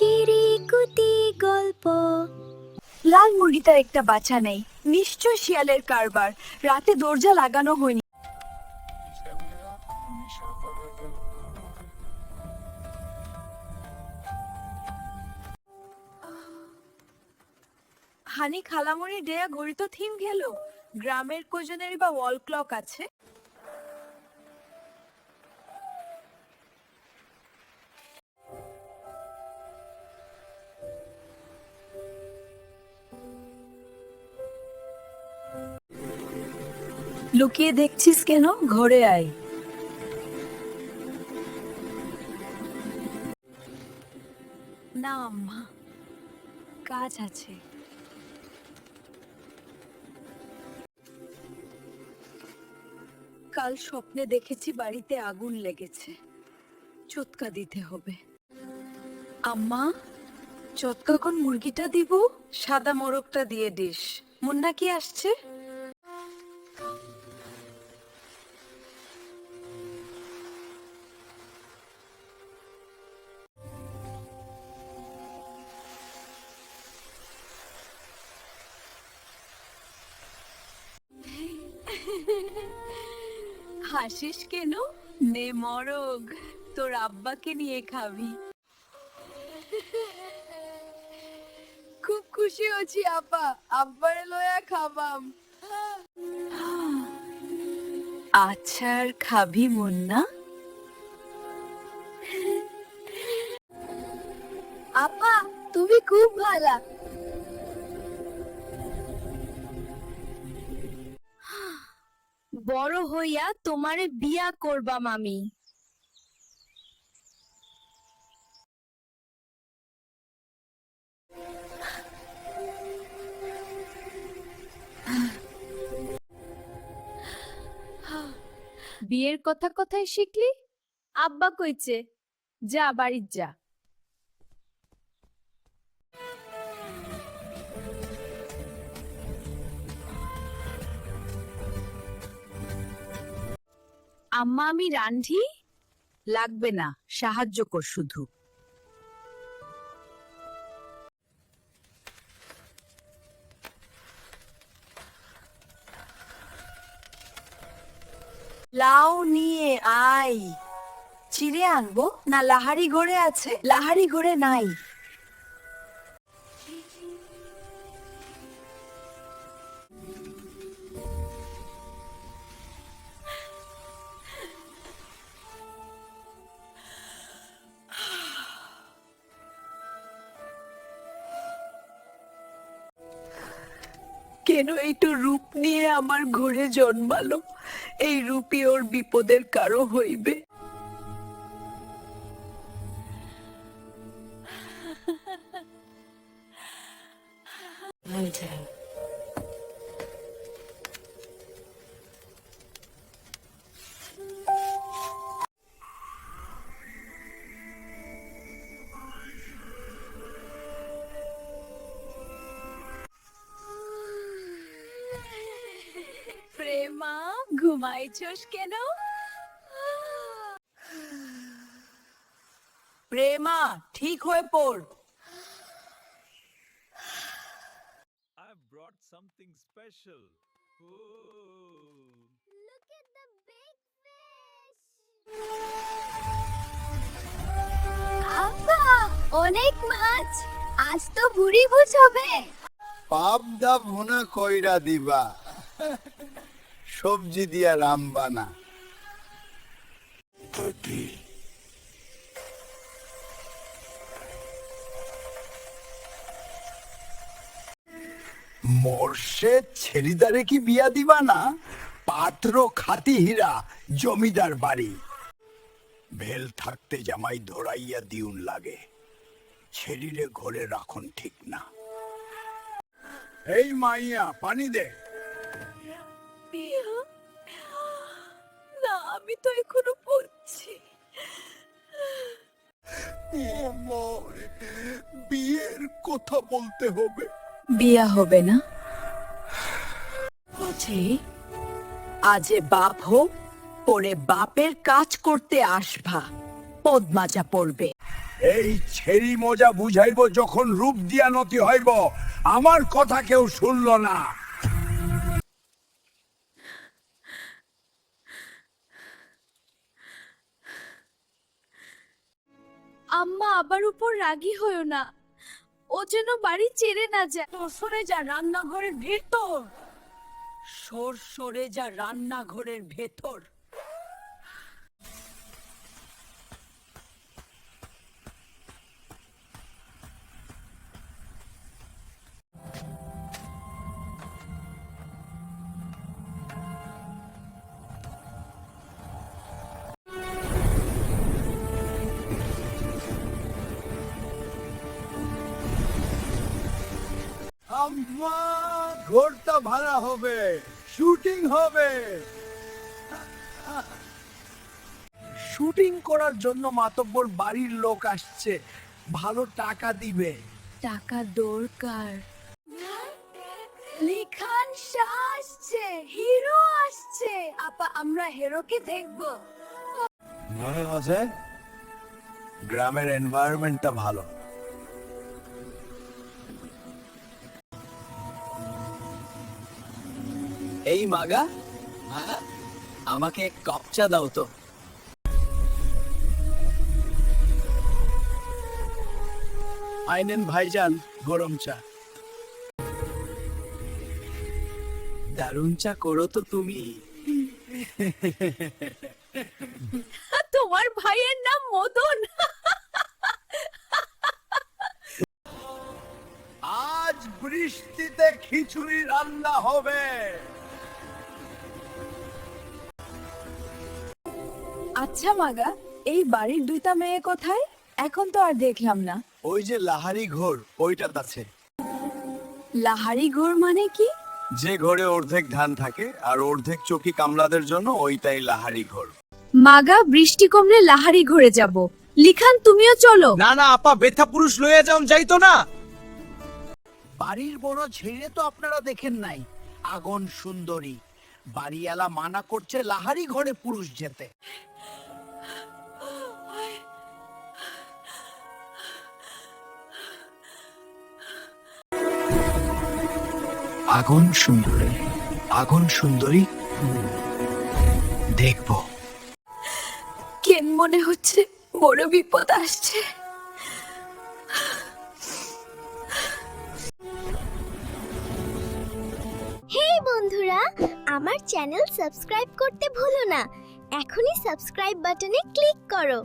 চিরিকুতি গল্প। লাল মুরগিটার একটা বাচ্চা নেই, নিশ্চয় শিয়ালের কারবার। রাতে দরজা লাগানো হয়নি। হানি খালামণি ডেয়া ঘড়ি তো থিম গেল। গ্রামের কজনেরই বা ওয়াল ক্লক আছে? লুকিয়ে দেখছিস কেন? ঘরে আয়। না আম্মা কাজ আছে। কাল স্বপ্নে দেখেছি বাড়িতে আগুন লেগেছে। চটকা দিতে হবে। আম্মা, চটকা কোন মুরগিটা দিব? সাদা মোরগটা দিয়ে দিস। মুন্না কি আসছে? হাসিস কেন? নে মরগ, তোর আব্বাকে নিয়ে খাবি। খুব খুশি হচ্ছি আপা। আব্বারে লয়া খাবাম। আচ্ছা আর খাবি মুন্না? আপা, তুমি খুব ভালা। বড় হইয়া তোমারে বিয়া করবাম আমি বিয়ের কথা কথাই শিখলি? আব্বা কইছে, যা, বাড়ির যা। আম্মা আমি রান্ধি? লাগবে না, সাহায্য কর শুধু। লাউ নিয়ে আই চিড়ে আনব? না, লাহারি ঘরে আছে। লাহারি ঘরে নাই। কেন তো রূপ নিয়ে আমার ঘরে জন্মালো? এই রূপই ওর বিপদের কারও হইবে? প্রেমা ঘুমাইছস কেন? প্রেমা ঠিক হয়ে পড়। অনেক মাছ। আজ তো ভুড়ি ভুজ পাপ দা ভুনা কইরা দিবা। সবজি দিয়া রামবানা মর্ষে ছেড়িদারে কি বিয়া দিবা না? পাত্র খাতি হীরা, জমিদার বাড়ি। ভেল থাকতে জামাই ধরাইয়া দিউন লাগে। ছেড়িলে ঘরে রাখন ঠিক না। এই মাইয়া, পানি দে। আমি তো এখনও পড়ছি বিয়ের কথা বলতে হবে। বিয়া হবে না? বুঝি আজে বাপ হোক পরে বাপের কাজ করতে আসবা পদ্মাজা পড়বে। এই ছেড়ি মজা বুঝাইব যখন রূপ দিয়া নতি হইব আমার কথা কেউ শুনল না। আম্মা আবার উপর রাগি হয়েও না। ও যেন বাড়ি চেরে না যায়। সরে যা রান্নাঘরের ভেতর। সর সরে যা রান্নাঘরের ভেতর। আম্মা ঘরটা ভাড়া হবে শুটিং হবে। শুটিং করার জন্য মাতব্বর বাড়ির লোক আসছে ভালো টাকা দিবে। টাকা দরকার। লিখান শাহ আসছে হিরো আসছে। আপা আমরা হিরোকে দেখব। মনে আছে? গ্রামের এনভায়রনমেন্টটা ভালো। এই মাগা? আমাকে এক কাপ চা দাও তো। আইনেন ভাইজান গরম চা। দারুণ চা করো তো তুমি। তোমার ভাইয়ের নাম মদন। আজ বৃষ্টিতে খিচুড়ি রান্না হবে। আচ্ছা মাগা এই বাড়ির দুইটা মেয়ে কোথায়? এখন তো আর দেখলাম না। ওই যে লাহারি ঘর ওইটাতে আছে লাহারি ঘর মানে কি? যে ঘরে অর্ধেক ধান থাকে আর অর্ধেক চকি কামলাদের জন্য ওইটাই লাহারি ঘর। মাগা বৃষ্টি কমলে লাহারি ঘরে যাব। লিখান তুমিও চলো। না না আপা বেথা পুরুষ লইয়া যাও যাইতো না। বাড়ির বড় ছেড়ে তো আপনারা দেখেন নাই। আগুন সুন্দরী। বাড়িওয়ালা মানা করছে লাহারি ঘরে পুরুষ যেতে। আগুন সুন্দরী আগুন সুন্দরী দেখব। কেন মনে হচ্ছে বড় বিপদ আসছে? হেই বন্ধুরা আমার চ্যানেল সাবস্ক্রাইব করতে ভুলো না। এখনই সাবস্ক্রাইব বাটনে ক্লিক করো।